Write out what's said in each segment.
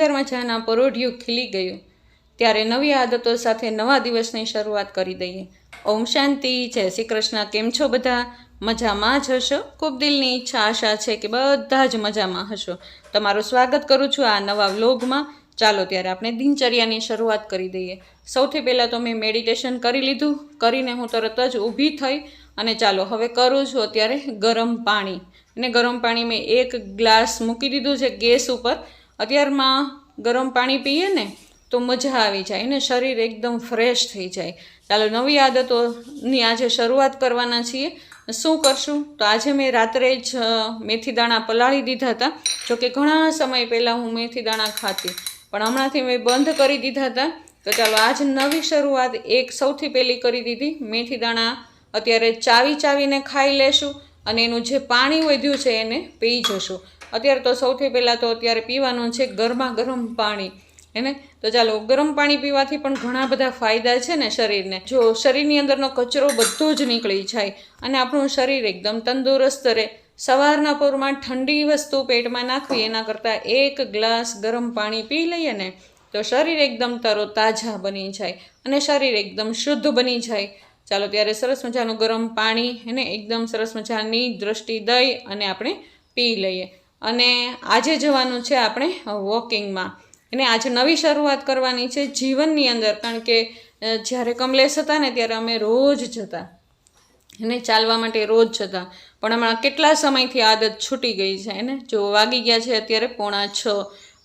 સુંદર મજાના પરોઢિયું ખીલી ગયું. ત્યારે નવી આદતો સાથે નવા દિવસની શરૂઆત કરી દઈએ. ઓમ શાંતિ, જય શ્રી કૃષ્ણ. કેમ છો બધા? મજામાં જ હશો? ખૂબ દિલની ઈચ્છા, આશા છે કે બધા જ મજામાં હશો. તમારું સ્વાગત કરું છું આ નવા વ્લોગમાં. ચાલો ત્યારે આપણે દિનચર્યાની શરૂઆત કરી દઈએ. સૌથી પહેલાં તો મેં મેડિટેશન કરી લીધું. કરીને હું તરત જ ઊભી થઈ અને ચાલો હવે કરું છું અત્યારે ગરમ પાણી. અને ગરમ પાણી મેં એક ગ્લાસ મૂકી દીધું છે ગેસ ઉપર. અત્યારમાં ગરમ પાણી પીએ ને તો મજા આવી જાય અને શરીર એકદમ ફ્રેશ થઈ જાય. ચાલો, નવી આદતોની આજે શરૂઆત કરવાના છીએ. શું કરશું? તો આજે મેં રાત્રે જ મેથી દાણા પલાળી દીધા હતા. જોકે ઘણા સમય પહેલાં હું મેથી દાણા ખાતી. પણ હમણાંથી મેં બંધ કરી દીધા હતા. તો ચાલો, આજ નવી શરૂઆત એક સૌથી પહેલી કરી દીધી. મેથી દાણા અત્યારે ચાવી ચાવીને ખાઈ લેશું અને એનું જે પાણી વધ્યું છે એને પી જશું. અત્યારે તો સૌથી પહેલાં તો અત્યારે પીવાનું છે ગરમા ગરમ પાણી એને તો ચાલો, ગરમ પાણી પીવાથી પણ ઘણા બધા ફાયદા છે ને શરીરને. જો શરીરની અંદરનો કચરો બધો જ નીકળી જાય અને આપણું શરીર એકદમ તંદુરસ્ત રહે. સવારના પૂરમાં ઠંડી વસ્તુ પેટમાં નાખવી, એના કરતાં એક ગ્લાસ ગરમ પાણી પી લઈએ ને, તો શરીર એકદમ તરો તાજા બની જાય અને શરીર એકદમ શુદ્ધ બની જાય. ચાલો, ત્યારે સરસ મજાનું ગરમ પાણી એને એકદમ સરસ મજાની દ્રષ્ટિ દઈ અને આપણે પી લઈએ. અને આજે જવાનું છે આપણે વોકિંગમાં. એને આજે નવી શરૂઆત કરવાની છે જીવનની અંદર, કારણ કે જ્યારે કમલેશ હતા ને, ત્યારે અમે રોજ જતા. એને ચાલવા માટે રોજ જતા. પણ હમણાં કેટલા સમયથી આદત છૂટી ગઈ છે એને જો વાગી ગયા છે અત્યારે પોણા છ.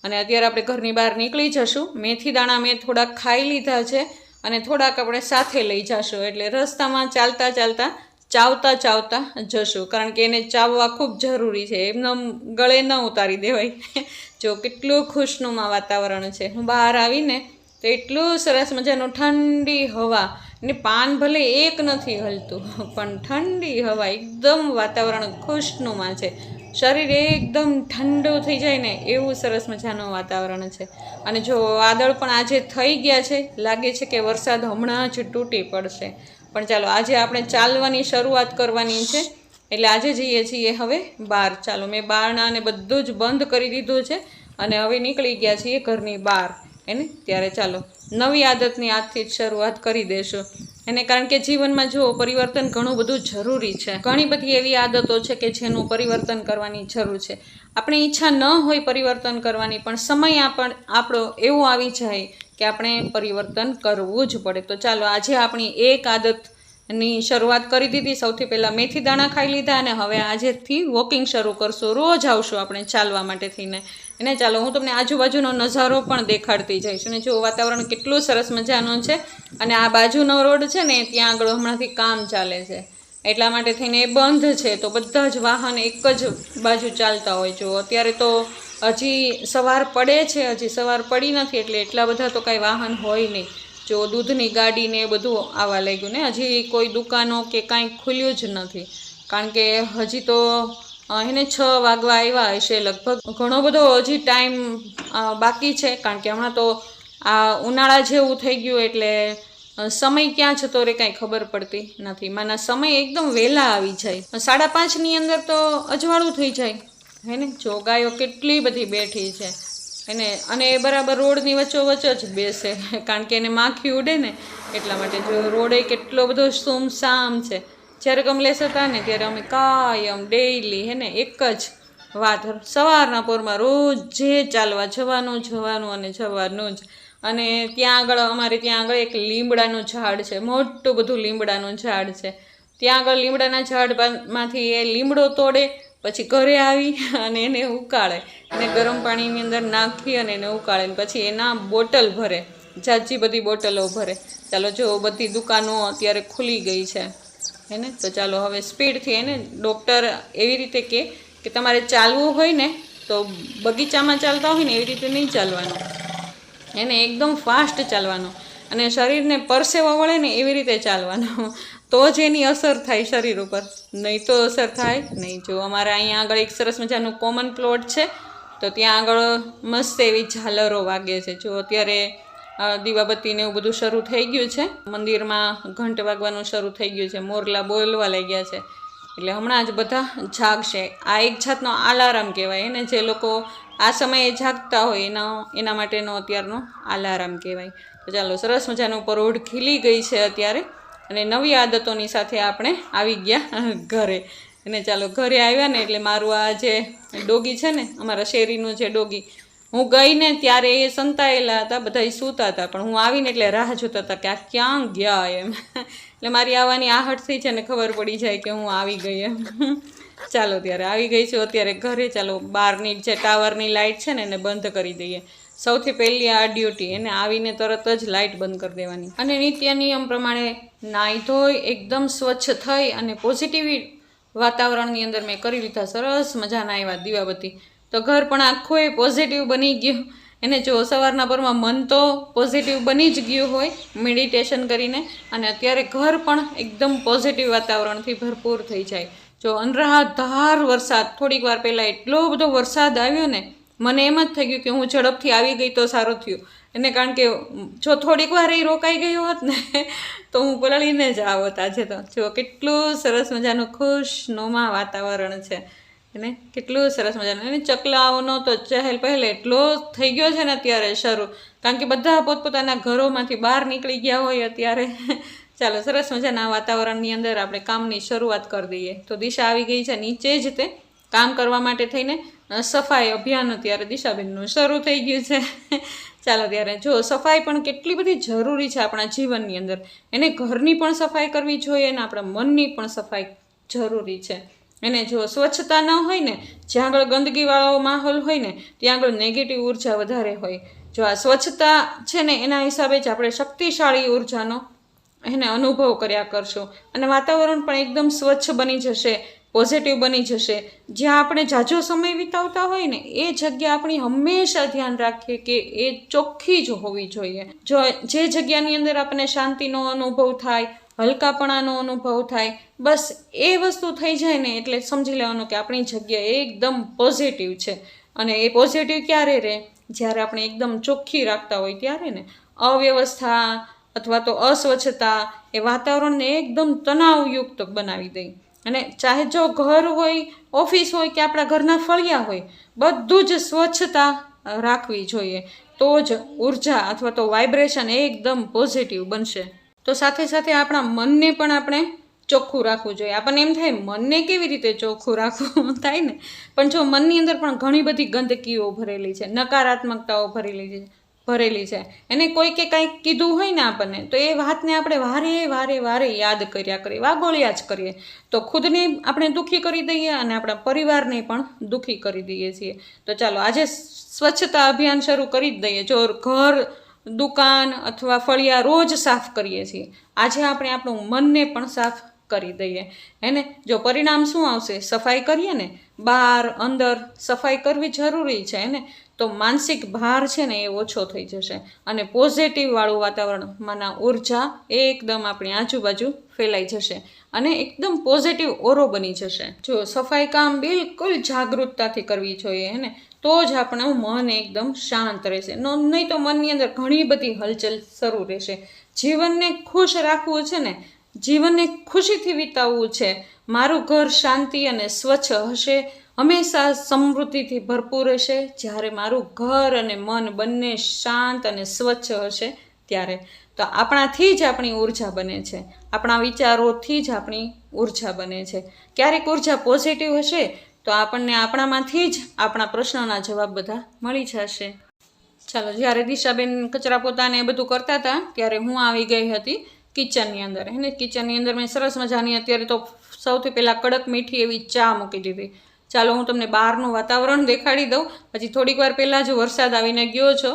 અને અત્યારે આપણે ઘરની બહાર નીકળી જશું. મેથી દાણા મેં થોડાક ખાઈ લીધા છે અને થોડાક આપણે સાથે લઈ જશું. એટલે રસ્તામાં ચાલતા ચાલતા ચાવતા ચાવતા જશું. કારણ કે એને ચાવવા ખૂબ જરૂરી છે. એમને ગળે ન ઉતારી દેવાય. જો કેટલું ખુશનુમા વાતાવરણ છે. હું બહાર આવીને તો એટલું સરસ મજાનું ઠંડી હવા ને પાન ભલે એક નથી હલતું, પણ ઠંડી હવા એકદમ વાતાવરણ ખુશનુમા છે. શરીર એકદમ ઠંડુ થઈ જાય ને એવું સરસ મજાનું વાતાવરણ છે. અને જો વાદળ પણ આજે થઈ ગયા છે, લાગે છે કે વરસાદ હમણાં જ તૂટી પડશે. પણ ચાલો, આજે આપણે ચાલવાની શરૂઆત કરવાની છે. એટલે આજે જઈએ છીએ હવે બહાર ચાલો, મેં બારણા અને બધું જ બંધ કરી દીધું છે અને હવે નીકળી ગયા છીએ ઘરની બહાર. એને? ત્યારે ચાલો, નવી આદતની આજથી જ શરૂઆત કરી દેશું. એને કારણ કે જીવનમાં જો પરિવર્તન ઘણું બધું જરૂરી છે. ઘણી બધી એવી આદતો છે કે જેનું પરિવર્તન કરવાની જરૂર છે. આપણે ઈચ્છા ન હોય પરિવર્તન કરવાની, પણ સમય આપણ, આપણો એવો આવી જાય કે આપણે પરિવર્તન કરવું જ પડે. તો ચાલો, આજે આપણી એક આદતની શરૂઆત કરી દીધી. સૌથી પહેલાં મેથી દાણા ખાઈ લીધા અને હવે આજેથી વોકિંગ શરૂ કરશું. રોજ આવશું આપણે ચાલવા માટે થઈને. એને ચાલો, હું તમને આજુબાજુનો નજારો પણ દેખાડતી જઈશ. અને જો વાતાવરણ કેટલું સરસ મજાનું છે. અને આ બાજુનો રોડ છે ને, ત્યાં આગળ હમણાંથી કામ ચાલે છે. એટલા માટે થઈને એ બંધ છે. તો બધા જ વાહન એક જ બાજુ ચાલતા હોય. જો અત્યારે તો હજી સવાર પડે છે, હજી સવાર પડી નથી એટલે એટલા બધા તો કાંઈ વાહન હોય નહીં. જો દૂધની ગાડી ને એ બધું આવવા લાગ્યું ને, હજી કોઈ દુકાનો કે કાંઈ ખુલ્યું જ નથી. કારણ કે હજી તો એને છ વાગવા આવ્યા હશે લગભગ. ઘણો બધો હજી ટાઈમ બાકી છે, કારણ કે હમણાં તો આ ઉનાળા જેવું થઈ ગયું એટલે સમય ક્યાં જતો રે કાંઈ ખબર પડતી નથી. માના સમય એકદમ વહેલા આવી જાય. સાડા પાંચની અંદર તો અજવાળું થઈ જાય. હે ને જો કેટલી બધી બેઠી છે. એને, અને એ બરાબર રોડની વચ્ચોવચ્ચ જ બેસે. કારણ કે એને માખી ઉડે ને, એટલા માટે જો રોડે કેટલો બધો સુમસામ છે. જ્યારે કમલેશ હતા ને, ત્યારે અમે કાયમ ડેઈલી હે ને એક જ વાત સવારના પોરમાં રોજ જે ચાલવા, જવાનું જવાનું અને જવાનું જ. અને ત્યાં આગળ અમારે ત્યાં આગળ એક લીમડાનું ઝાડ છે, મોટું બધું લીમડાનું ઝાડ છે. ત્યાં આગળ લીમડાના ઝાડમાંથી એ લીમડો તોડે પછી ઘરે આવી અને એને ઉકાળે. અને ગરમ પાણીની અંદર નાખી અને એને ઉકાળે. પછી એના બોટલ ભરે. જાજી બધી બોટલો ભરે. ચાલો જો બધી દુકાનો અત્યારે ખુલી ગઈ છે. હેને તો ચાલો હવે સ્પીડથી એને ડૉક્ટર એવી રીતે કહે કે તમારે ચાલવું હોય ને, તો બગીચામાં ચાલતા હોય ને, એવી રીતે નહીં ચાલવાનું. એને એકદમ ફાસ્ટ ચાલવાનું. અને શરીરને પરસેવો વળે ને, એવી રીતે ચાલવાનું. તો જ એની અસર થાય શરીર ઉપર. નહીં તો અસર થાય નહીં. જો અમારે અહીંયા આગળ એક સરસ મજાનું કોમન પ્લોટ છે, તો ત્યાં આગળ મસ્ત એવી ઝાલરો વાગે છે. જો અત્યારે દીવાબત્તીને એવું બધું શરૂ થઈ ગયું છે. મંદિરમાં ઘંટ વાગવાનું શરૂ થઈ ગયું છે. મોરલા બોલવા લાગ્યા છે. એટલે હમણાં જ બધા જાગશે. આ એક જાતનો આલારામ કહેવાય. એને જે લોકો આ સમયે જાગતા હોય, એના એના માટેનો અત્યારનો આલારામ કહેવાય. તો ચાલો, સરસ મજાનું પરોઢ ખીલી ગઈ છે અત્યારે. અને નવી આદતોની સાથે આપણે આવી ગયા ઘરે. અને ચાલો ઘરે આવ્યા ને એટલે મારું આ જે ડોગી છે ને, અમારા શેરીનું જે ડોગી, હું ગઈને ત્યારે એ સંતાયેલા હતા બધા સૂતા હતા, પણ હું આવીને એટલે રાહ જોતા હતા કે આ ક્યાં ગયા એમ. એટલે મારી આવવાની આહટથી છે ને ખબર પડી જાય કે હું આવી ગઈ એમ. ચાલો ત્યારે આવી ગઈ છું, અત્યારે ઘરે ચાલો બહારની જે ટાવરની લાઇટ છે ને એને બંધ કરી દઈએ. સૌથી પહેલી આ ડ્યુટી એને આવીને તરત જ લાઇટ બંધ કરી દેવાની. અને નિત્ય નિયમ પ્રમાણે નાહી ધોઈ, એકદમ સ્વચ્છ થઈ અને પોઝિટિવ વાતાવરણની અંદર મેં કરી લીધા. સરસ મજાના એવા દીવાબત્તી. તો ઘર પણ આખું એ પોઝિટિવ બની ગયું. એને જો સવારના પરમાં મન તો પોઝિટિવ બની જ ગયું હોય મેડિટેશન કરીને. અને અત્યારે ઘર પણ એકદમ પોઝિટિવ વાતાવરણથી ભરપૂર થઈ જાય. જો અનરાધાર વરસાદ, થોડીક વાર પહેલાં એટલો બધો વરસાદ આવ્યો ને મને એમ જ થઈ ગયું કે હું ઝડપથી આવી ગઈ તો સારું થયું. એને કારણ કે જો થોડીક વાર એ રોકાઈ ગયો હોત ને, તો હું પલળીને જ આવત આજે તો. જો કેટલું સરસ મજાનું ખુશનુમા વાતાવરણ છે. એને કેટલું સરસ મજાનું. એને ચકલાઓનો તો ચહેલ પહેલ એટલો થઈ ગયો છે ને અત્યારે શરૂ. કારણ કે બધા પોતપોતાના ઘરોમાંથી બહાર નીકળી ગયા હોય અત્યારે. ચાલો, સરસ મજાના વાતાવરણની અંદર આપણે કામની શરૂઆત કરી દઈએ. તો દિશા આવી ગઈ છે નીચે જ તે. કામ કરવા માટે થઈને સફાઈ અભિયાન અત્યારે દિશાબેનનું શરૂ થઈ ગયું છે. ચાલો ત્યારે જો, સફાઈ પણ કેટલી બધી જરૂરી છે આપણા જીવનની અંદર. એને ઘરની પણ સફાઈ કરવી જોઈએ અને આપણા મનની પણ સફાઈ જરૂરી છે. એને જો સ્વચ્છતા ન હોય ને, જ્યાં આગળ ગંદકીવાળો માહોલ હોય ને, ત્યાં આગળ નેગેટિવ ઊર્જા વધારે હોય. જો આ સ્વચ્છતા છે ને, એના હિસાબે જ આપણે શક્તિશાળી ઉર્જાનો એને અનુભવ કર્યા કરશું. અને વાતાવરણ પણ એકદમ સ્વચ્છ બની જશે. પોઝિટિવ બની જશે. જ્યાં આપણે જાજો સમય વિતાવતા હોય ને, એ જગ્યા આપણી હંમેશા ધ્યાન રાખીએ કે એ ચોખ્ખી જ હોવી જોઈએ. જો જે જગ્યાની અંદર આપણને શાંતિનો અનુભવ થાય, હલકાપણાનો અનુભવ થાય, બસ એ વસ્તુ થઈ જાય ને, એટલે સમજી લેવાનું કે આપણી જગ્યા એકદમ પોઝિટિવ છે. અને એ પોઝિટિવ ક્યારે રહે? જ્યારે આપણે એકદમ ચોખ્ખી રાખતા હોય ત્યારે ને. અવ્યવસ્થા અથવા તો અસ્વચ્છતા એ વાતાવરણને એકદમ તણાવયુક્ત બનાવી દે. અને ચાહે જો ઘર હોય, ઓફિસ હોય કે આપણા ઘરના ફળિયા હોય, બધું જ સ્વચ્છતા રાખવી જોઈએ. તો જ ઊર્જા અથવા તો વાઇબ્રેશન એકદમ પોઝિટિવ બનશે. તો સાથે સાથે આપણા મનને પણ આપણે ચોખ્ખું રાખવું જોઈએ. આપણને એમ થાય, મનને કેવી રીતે ચોખ્ખું રાખવું? થાય ને? પણ જો મનની અંદર પણ ઘણી બધી ગંદકીઓ ભરેલી છે, નકારાત્મકતાઓ ભરેલી છે. ભરેલી છે. એને કોઈ કે કાંઈક કીધું હોય ને આપણને, તો એ વાતને આપણે વારે વારે વારે યાદ કર્યા કરીએ, વાગોળ્યા જ કરીએ. તો ખુદને આપણે દુઃખી કરી દઈએ અને આપણા પરિવારને પણ દુઃખી કરી દઈએ છીએ. તો ચાલો, આજે સ્વચ્છતા અભિયાન શરૂ કરી જ દઈએ. જો ઘર, દુકાન અથવા ફળિયા રોજ સાફ કરીએ છીએ. આજે આપણે આપણું મનને પણ સાફ કરી દઈએ. હેને જો પરિણામ શું આવશે? સફાઈ કરીએ ને? બહાર અંદર સફાઈ કરવી જરૂરી છે હેને તો માનસિક ભાર છે ને એ ઓછો થઈ જશે. અને પોઝિટિવવાળું વાતાવરણમાંના વાતાવરણ, માના ઊર્જા એકદમ આપણી આજુબાજુ ફેલાઈ જશે અને એકદમ પોઝિટિવ ઓરો બની જશે. જો સફાઈ કામ બિલકુલ જાગૃતતાથી કરવી જોઈએ, હે ને? તો જ આપણું મન એકદમ શાંત રહેશે. નહીં તો મનની અંદર ઘણી બધી હલચલ શરૂ રહેશે. જીવનને ખુશ રાખવું છે ને જીવનને ખુશીથી વિતાવવું છે. મારું ઘર શાંતિ અને સ્વચ્છ હશે. હંમેશા સમૃદ્ધિથી ભરપૂર હશે જ્યારે મારું ઘર અને મન બંને શાંત અને સ્વચ્છ હશે ત્યારે. તો આપણાથી જ આપણી ઊર્જા બને છે. આપણા વિચારોથી જ આપણી ઊર્જા બને છે. ક્યારેક ઊર્જા પોઝિટિવ હશે, તો આપણને આપણામાંથી જ આપણા પ્રશ્નોના જવાબ બધા મળી જશે. ચાલો, જ્યારે દિશાબેન કચરા પોતાને એ બધું કરતા હતા, ત્યારે હું આવી ગઈ હતી. કિચનની અંદર. એને કિચનની અંદર મેં સરસ મજાની અત્યારે તો સૌથી પહેલાં કડક મીઠી એવી ચા મૂકી દીધી. ચાલો, હું તમને બહારનું વાતાવરણ દેખાડી દઉં. હજી થોડીક વાર પહેલાં જ વરસાદ આવીને ગયો છો.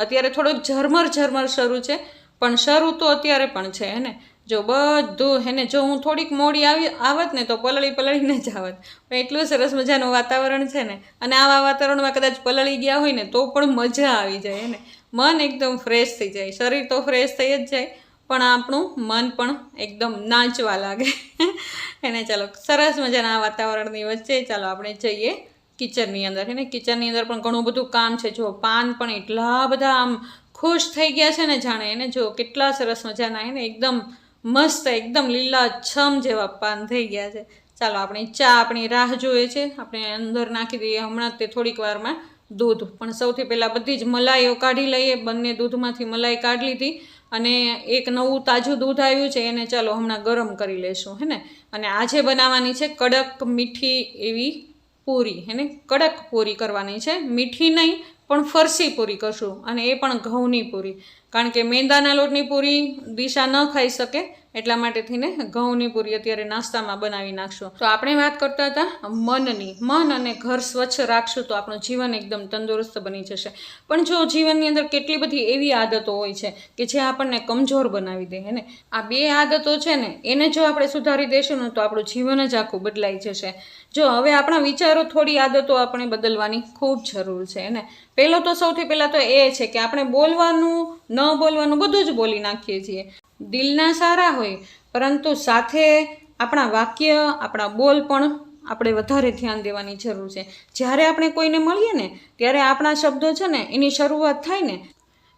અત્યારે થોડોક ઝરમર ઝરમર શરૂ છે, પણ શરૂ તો અત્યારે પણ છે હેને જો બધું હેને જો હું થોડીક મોડી આવી, આવત ને તો પલળી પલળીને જ આવત પણ એટલું સરસ મજાનું વાતાવરણ છે ને, અને આવા વાતાવરણમાં કદાચ પલળી ગયા હોય ને, તો પણ મજા આવી જાય ને? મન એકદમ ફ્રેશ થઈ જાય. શરીર તો ફ્રેશ થઈ જ જાય. પણ આપણું મન પણ એકદમ નાચવા લાગે. એને ચાલો સરસ મજાના વાતાવરણની વચ્ચે ચાલો આપણે જઈએ કિચનની અંદર. એને કિચનની અંદર પણ ઘણું બધું કામ છે. જો પાન પણ એટલા બધા આમ ખુશ થઈ ગયા છે ને જાણે. એને જો કેટલા સરસ મજાના એને એકદમ મસ્ત, એકદમ લીલા છમ જેવા પાન થઈ ગયા છે. ચાલો આપણી ચા આપણી રાહ જોઈએ છે. આપણે અંદર નાખી દઈએ હમણાં તે થોડીક વારમાં દૂધ. પણ સૌથી પહેલાં બધી જ મલાઈઓ કાઢી લઈએ. બંને દૂધમાંથી મલાઈ કાઢી લીધી. અને એક નવું તાજું દૂધ આવ્યું છે, એને ચાલો હમણાં ગરમ કરી લેશું, હે ને? અને આજે બનાવવાની છે, કડક મીઠી એવી પૂરી હેને કડક પૂરી કરવાની છે. મીઠી નહીં, પણ ફરસી પૂરી કરશું, અને એ પણ ઘઉંની પૂરી. કારણ કે મેંદાના લોટની પૂરી દિશા ન ખાઈ શકે એટલા માટે થઈને ઘઉંની પૂરી અત્યારે નાસ્તામાં બનાવી નાખશું. તો આપણે વાત કરતા હતા મનની. મન અને ઘર સ્વચ્છ રાખશું તો આપણું જીવન એકદમ તંદુરસ્ત બની જશે. પણ જો જીવનની અંદર કેટલી બધી એવી આદતો હોય છે કે જે આપણને કમજોર બનાવી દે, હે ને? આ બે આદતો છે ને, એને જો આપણે સુધારી દેશું ને તો આપણું જીવન જ આખું બદલાઈ જશે. જો હવે આપણા વિચારો થોડી આદતો આપણે બદલવાની ખૂબ જરૂર છે ને? પહેલો તો સૌથી પહેલાં તો એ છે કે આપણે બોલવાનું ન બોલવાનું, બધું જ બોલી નાખીએ છીએ. દિલના સારા હોય, પરંતુ સાથે આપણા વાક્ય, આપણા બોલ પણ આપણે વધારે ધ્યાન દેવાની જરૂર છે. જ્યારે આપણે કોઈને મળીએ ને, ત્યારે આપણા શબ્દો છે ને, એની શરૂઆત થાય ને,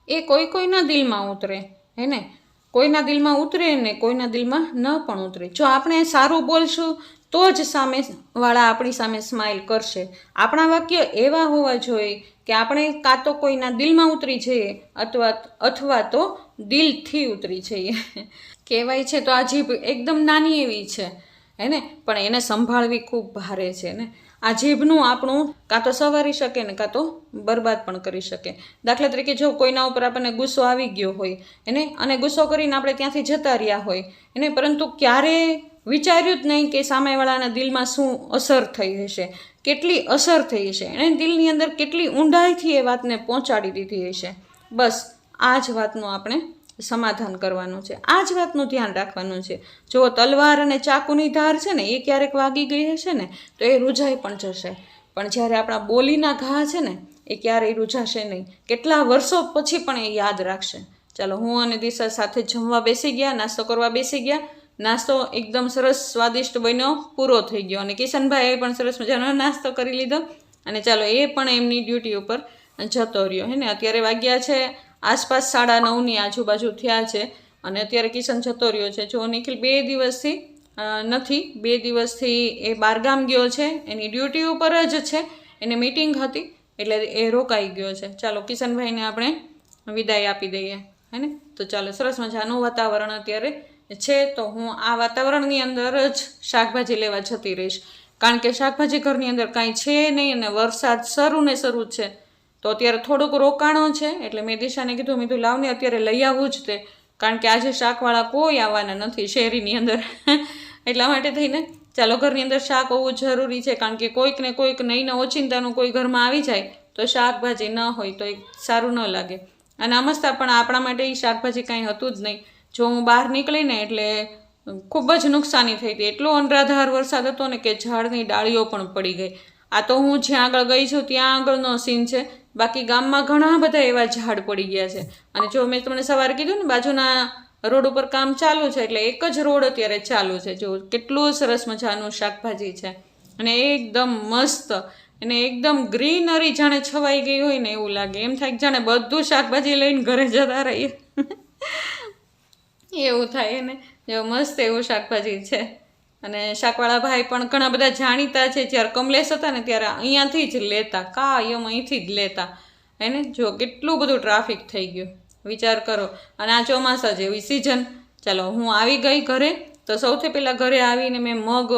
એ કોઈ કોઈના દિલમાં ઉતરે, હે ને? કોઈના દિલમાં ઉતરે ને કોઈના દિલમાં ન પણ ઉતરે. જો આપણે સારું બોલશું તો જ સામે વાળા આપણી સામે સ્માઇલ કરશે. આપણા વાક્ય એવા હોવા જોઈએ કે આપણે કાં તો કોઈના દિલમાં ઉતરી જઈએ અથવા અથવા તો દિલથી ઉતરી જઈએ. કહેવાય છે તો આ જીભ એકદમ નાની એવી છે, હે ને? પણ એને સંભાળવી ખૂબ ભારે છે ને? આ જીભનું આપણું કાં તો સવારી શકે ને કાં તો બરબાદ પણ કરી શકે. દાખલા તરીકે જો કોઈના ઉપર આપણને ગુસ્સો આવી ગયો હોય એને અને ગુસ્સો કરીને આપણે ત્યાંથી જતા રહ્યા હોય એને પરંતુ ક્યારે વિચાર્યું જ નહીં કે સામેવાળાના દિલમાં શું અસર થઈ હશે, કેટલી અસર થઈ હશે. એણે દિલની અંદર કેટલી ઊંડાઈથી એ વાતને પહોંચાડી દીધી હશે. બસ, આ જ વાતનું આપણે સમાધાન કરવાનું છે. આ જ વાતનું ધ્યાન રાખવાનું છે. જો તલવાર અને ચાકુની ધાર છે ને, એ ક્યારેક વાગી ગઈ હશે ને, તો એ રૂજાઈ પણ જશે. પણ જ્યારે આપણા બોલીના ઘા છે ને, એ ક્યારેય રૂજાશે નહીં. કેટલા વર્ષો પછી પણ એ યાદ રાખશે. ચાલો, હું અને દિશા સાથે જમવા બેસી ગયા, નાસ્તો કરવા બેસી ગયા. નાસ્તો એકદમ સરસ સ્વાદિષ્ટ બન્યો, પૂરો થઈ ગયો. અને કિશનભાઈએ પણ સરસ મજાનો નાસ્તો કરી લીધો. અને ચાલો, એ પણ એમની ડ્યુટી ઉપર જતો રહ્યો. હે ને? અત્યારે વાગ્યા છે, આસપાસ સાડા નવની આજુબાજુ થયા છે. અને અત્યારે કિશન જતો રહ્યો છે. જો નિખિલ બે દિવસથી નથી, બે દિવસથી એ બારગામ ગયો છે. એની ડ્યુટી ઉપર જ છે. એને મીટિંગ હતી, એટલે એ રોકાઈ ગયો છે. ચાલો, કિશનભાઈને આપણે વિદાય આપી દઈએ. હે ને? તો ચાલો, સરસ મજાનું વાતાવરણ અત્યારે છે, તો હું આ વાતાવરણની અંદર જ શાકભાજી લેવા જતી રહીશ. કારણ કે શાકભાજી ઘરની અંદર કાંઈ છે નહીં અને વરસાદ શરૂ ને શરૂ છે. તો અત્યારે થોડુંક રોકાણો છે, એટલે મેં દિશાને કીધું, મેં કીધું, લાવને અત્યારે લઈ આવવું જ તે. કારણ કે આજે શાકવાળા કોઈ આવવાના નથી શેરીની અંદર. એટલા માટે થઈને ચાલો ઘરની અંદર શાક હોવું જરૂરી છે. કારણ કે કોઈક ને કોઈક નહીં ઓચિંતાનું કોઈ ઘરમાં આવી જાય, તો શાકભાજી ન હોય તો એ સારું ન લાગે. અને અમસ્તા પણ આપણા માટે એ શાકભાજી કાંઈ હતું જ નહીં. જો હું બહાર નીકળીને એટલે ખૂબ જ નુકસાની થઈ હતી. એટલો અનરાધાર વરસાદ હતો ને કે ઝાડની ડાળીઓ પણ પડી ગઈ. આ તો હું જ્યાં આગળ ગઈ છું ત્યાં આગળનો સીન છે. બાકી ગામમાં ઘણા બધા એવા ઝાડ પડી ગયા છે. અને જો મેં તમને સવારે કીધું ને બાજુના રોડ ઉપર કામ ચાલુ છે, એટલે એક જ રોડ અત્યારે ચાલુ છે. જો કેટલું સરસ મજાનું શાકભાજી છે. અને એકદમ મસ્ત અને એકદમ ગ્રીનરી જાણે છવાઈ ગઈ હોય ને એવું લાગે. એમ થાય જાણે બધું શાકભાજી લઈને ઘરે જતા રહીએ. એવું થાય ને? જો મસ્ત એવું શાકભાજી છે. અને શાકવાળા ભાઈ પણ ઘણા બધા જાણીતા છે. જ્યારે કમલેશ હતા ને ત્યારે અહીંયાથી જ લેતા. કાયમ અહીંથી જ લેતા. એને જો કેટલું બધું ટ્રાફિક થઈ ગયું. વિચાર કરો. અને આ ચોમાસા જેવી સિઝન ચાલો, હું આવી ગઈ ઘરે. તો સૌથી પહેલાં ઘરે આવીને મેં મગ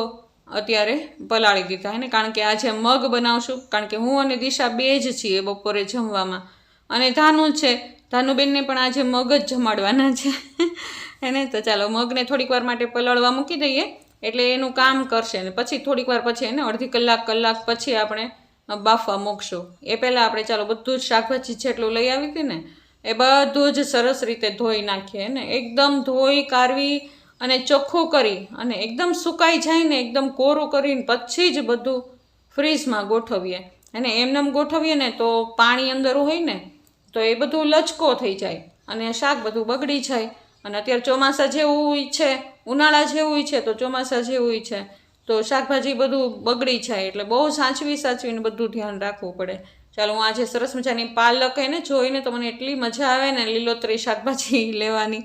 અત્યારે પલાળી દીધા હે ને? કારણ કે આજે મગ બનાવશું. કારણ કે હું અને દિશા બે જ છીએ બપોરે જમવામાં. અને ધાનું છે. ધાનુબેનને પણ આજે મગ જ જમાડવાના છે. એને તો ચાલો, મગને થોડીક વાર માટે પલળવા મૂકી દઈએ. એટલે એનું કામ કરશે ને. પછી થોડીક વાર પછી એને અડધી કલાક કલાક પછી આપણે બાફવા મૂકશું. એ પહેલાં આપણે ચાલો બધું જ શાકભાજી જેટલું લઈ આવી હતી ને, એ બધું જ સરસ રીતે ધોઈ નાખીએ ને. એકદમ ધોઈ, કારવી અને ચોખ્ખું કરી અને એકદમ સુકાઈ જાય ને, એકદમ કોરું કરીને પછી જ બધું ફ્રીજમાં ગોઠવીએ. અને એમનેમ ગોઠવીએ ને, તો પાણી અંદર હોય ને, તો એ બધું લચકો થઈ જાય અને શાક બધું બગડી જાય. અને અત્યારે ચોમાસા જેવું છે, ઉનાળા જેવું છે, તો ચોમાસા જેવું છે. તો શાકભાજી બધું બગડી જાય, એટલે બહુ સાચવી સાચવીને બધું ધ્યાન રાખવું પડે. ચાલો, હું આજે સરસ મજાની પાલક એને જોઈને તો મને એટલી મજા આવે ને લીલોતરી શાકભાજી લેવાની.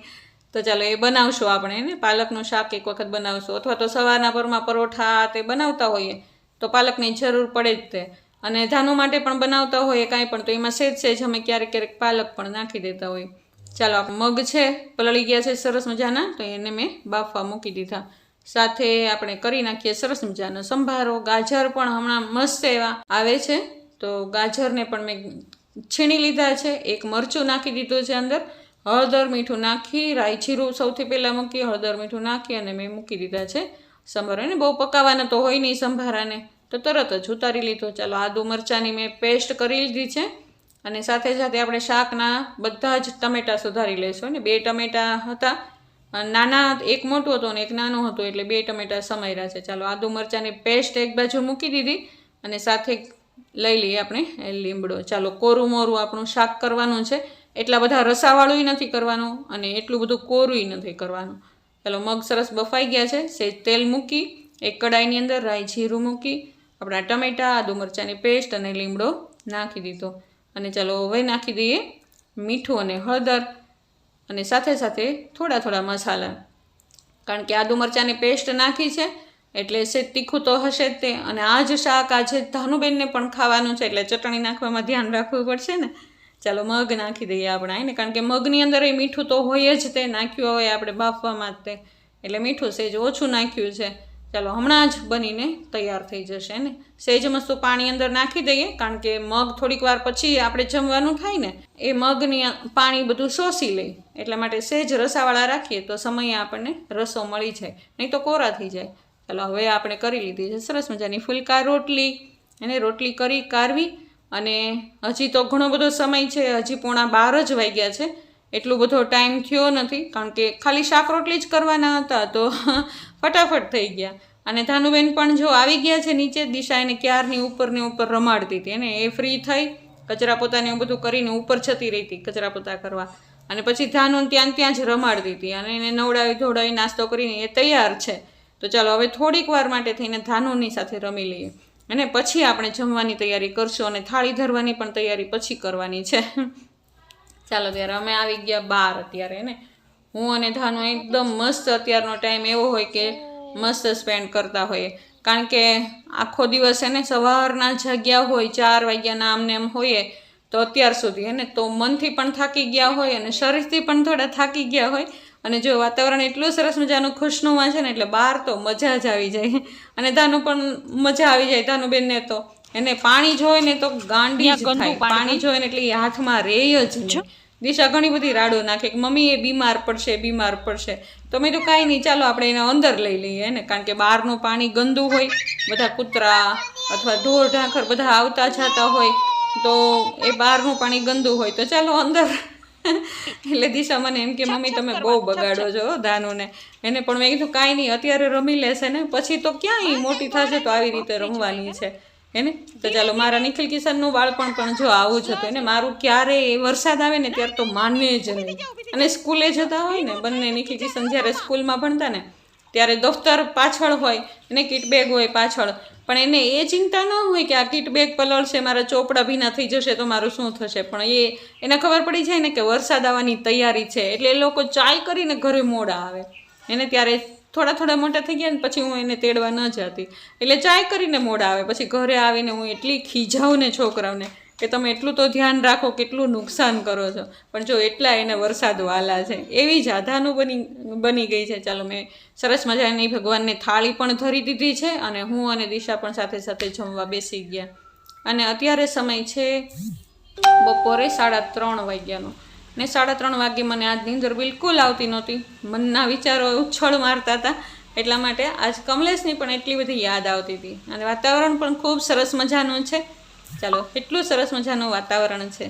તો ચાલો, એ બનાવશું આપણે એને પાલકનું શાક એક વખત બનાવશું. અથવા તો સવારના પરમાં પરોઠા તે બનાવતા હોઈએ, તો પાલકની જરૂર પડે જ તે. અને ધાનો માટે પણ બનાવતા હોઈએ કાંઈ પણ, તો એમાં સેજ સેજ અમે ક્યારેક ક્યારેક પાલક પણ નાખી દેતા હોઈએ. ચાલો મગ છે, પલળી ગયા છે સરસ મજાના, તો એને મેં બાફવા મૂકી દીધા. સાથે આપણે કરી નાખીએ સરસ મજાનો સંભારો, ગાજર પણ હમણાં મસ્ત એવા આવે છે. તો ગાજરને પણ મેં છીણી લીધા છે, એક મરચું નાખી દીધું છે અંદર, હળદર મીઠું નાખી, રાઈ જીરું સૌથી પહેલાં મૂકી, હળદર મીઠું નાખી અને મેં મૂકી દીધા છે સંભારો. એને બહુ પકાવવાના તો હોય નહીં સંભારાને. તો તરત જ ઉતારી લીધો. ચાલો, આદુ મરચાંની મેં પેસ્ટ કરી લીધી છે. અને સાથે સાથે આપણે શાકના બધા જ ટમેટાં સુધારી લઈશું ને બે ટમેટાં હતા. નાના એક મોટું હતું અને એક નાનું હતું એટલે બે ટમેટાં સમાર્યા છે. ચાલો આદુ મરચાંની પેસ્ટ એક બાજુ મૂકી દીધી અને સાથે લઈ લઈએ આપણે લીમડો. ચાલો કોરું મોરું આપણું શાક કરવાનું છે. એટલા બધા રસાવાળું નથી કરવાનું અને એટલું બધું કોરું નથી કરવાનું. ચાલો મગ સરસ બફાઈ ગયા છે. સેજ તેલ મૂકી, એક કડાઈની અંદર રાઈ જીરું મૂકી, આપણા ટમેટાં, આદુ મરચાંની પેસ્ટ અને લીમડો નાખી દીધો. અને ચાલો હવે નાખી દઈએ મીઠું અને હળદર અને સાથે સાથે થોડા થોડા મસાલા. કારણ કે આદુ મરચાંની પેસ્ટ નાખી છે, એટલે છે તીખું તો હશે જ તે. અને આ જ શાક આજે ધાનુબેનને પણ ખાવાનું છે, એટલે ચટણી નાખવામાં ધ્યાન રાખવું પડશે ને. ચાલો મગ નાખી દઈએ આપણે એને કારણ કે મગની અંદર એ મીઠું તો હોય જ તે, નાખ્યું હોય આપણે બાફવામાં જ તે એટલે મીઠું સેજ ઓછું નાખ્યું છે. ચાલો, હમણાં જ બનીને તૈયાર થઈ જશે ને? સેજ મસ્તું પાણી અંદર નાખી દઈએ, કારણ કે મગ થોડીક વાર પછી આપણે જમવાનું થાય ને, એ મગની પાણી બધું શોષી લે એટલા માટે સેજ રસાવાળા રાખીએ તો સમયે આપણને રસો મળી જાય, નહીં તો કોરા થઈ જાય. ચાલો, હવે આપણે કરી લીધી છે સરસ મજાની ફુલકા રોટલી. એને રોટલી કરી કાઢવી અને હજી તો ઘણો બધો સમય છે, હજી પોણા બાર જ વાગ્યા છે. એટલો બધો ટાઈમ થયો નથી, કારણ કે ખાલી શાક રોટલી જ કરવાના હતા, તો ફટાફટ થઈ ગયા. અને ધાનુબેન પણ જો આવી ગયા છે નીચે, દિશા એને ક્યારની ઉપરની ઉપર રમાડતી હતી. અને એ ફ્રી થઈ, કચરા પોતાને એવું બધું કરીને ઉપર જતી રહી હતી કચરા પોતા કરવા. અને પછી ધાનુ ત્યાં ત્યાં જ રમાડતી હતી. અને એને નવડાવી ધોડાવી નાસ્તો કરીને એ તૈયાર છે. તો ચાલો હવે થોડીક વાર માટે થઈને ધાનુની સાથે રમી લઈએ. અને પછી આપણે જમવાની તૈયારી કરશું અને થાળી ધરવાની પણ તૈયારી પછી કરવાની છે. ચાલો ત્યારે અમે આવી ગયા બાર અત્યારે ને? હું અને ધાનો એકદમ મસ્ત અત્યારનો ટાઈમ એવો હોય કે મસ્ત સ્પેન્ડ કરતા હોઈએ. કારણ કે આખો દિવસ એને સવારના જગ્યા હોય ચાર વાગ્યાના આમને એમ હોઈએ તો અત્યાર સુધી એને તો મનથી પણ થાકી ગયા હોય અને શરીરથી પણ થોડા થાકી ગયા હોય. અને જો વાતાવરણ એટલું સરસ મજાનું ખુશનુમાં છે ને એટલે બહાર તો મજા જ આવી જાય. અને ધાનુ પણ મજા આવી જાય ધાનુબેનને તો. એને પાણી જોઈ ને તો ગાંડી જ થાય. પાણી જોઈ ને એટલે હાથમાં રહે જ નહીં. દિશા ઘણી બધી રાડો નાખે કે મમ્મી એ બીમાર પડશે બીમાર પડશે. તો મેં તો કાંઈ નહીં ચાલો આપણે એને અંદર લઈ લઈએ ને? કારણ કે બહારનું પાણી ગંદુ હોય બધા કૂતરા અથવા ઢોર ઢાંખર બધા આવતા જતા હોય તો એ બહારનું પાણી ગંદુ હોય તો ચાલો અંદર. એટલે દિશા મને એમ કે મમ્મી તમે બહુ બગાડો છો હો ધાનુને. એને પણ મેં કીધું કાંઈ નહીં અત્યારે રમી લેશે ને. પછી તો ક્યાંય મોટી થશે તો આવી રીતે રમવાની છે. એને તો ચાલો, મારા નિખિલ કિશનનું બાળપણ પણ જો આવું જ હતું એને મારું ક્યારે વરસાદ આવે ને ત્યારે તો માને જ નહીં. અને સ્કૂલે જતા હોય ને, બંને નિખિલ કિશન જ્યારે સ્કૂલમાં ભણતા ને, ત્યારે દફતર પાછળ હોય અને કિટ બેગ હોય પાછળ. પણ એને એ ચિંતા ન હોય કે આ કીટબેગ પલળશે, મારા ચોપડા ભીના થઈ જશે તો મારું શું થશે? પણ એ, એને ખબર પડી જાય ને કે વરસાદ આવવાની તૈયારી છે. એટલે એ લોકો ચાય કરીને ઘરે મોડા આવે. એને ત્યારે થોડા થોડા મોટા થઈ ગયા ને પછી હું એને તેડવા ન જતી. એટલે ચાય કરીને મોડા આવે. પછી ઘરે આવીને હું એટલી ખીજાઉં ને છોકરાઓને કે તમે એટલું તો ધ્યાન રાખો કેટલું નુકસાન કરો છો. પણ જો એટલા એને વરસાદ વાલા છે. એવી જાધાનું બની બની ગઈ છે. ચાલો મેં સરસ મજાની ભગવાનને થાળી પણ ધરી દીધી છે અને હું અને દિશા પણ સાથે સાથે જમવા બેસી ગયા. અને અત્યારે સમય છે બપોરે સાડા ત્રણ વાગ્યાનો. ને સાડા ત્રણ વાગે મને આજ નીંદર બિલકુલ આવતી નહોતી. મનના વિચારો ઉછળ મારતા હતા. એટલા માટે આજ કમલેશની પણ એટલી બધી યાદ આવતી હતી. અને વાતાવરણ પણ ખૂબ સરસ મજાનું છે. ચાલો, એટલું સરસ મજાનું વાતાવરણ છે.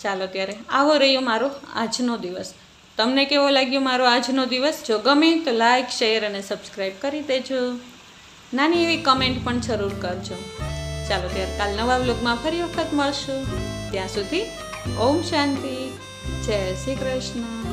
ચાલો ત્યારે આવો રહ્યો મારો આજનો દિવસ. તમને કેવો લાગ્યો મારો આજનો દિવસ? જો ગમે તો લાઇક શેર અને સબસ્ક્રાઈબ કરી દેજો. નાની એવી કમેન્ટ પણ જરૂર કરજો. ચાલો ત્યારે કાલ નવા વ્લોગમાં ફરી વખત મળશું. ત્યાં સુધી ઓમ શાંતિ. જય શ્રી કૃષ્ણ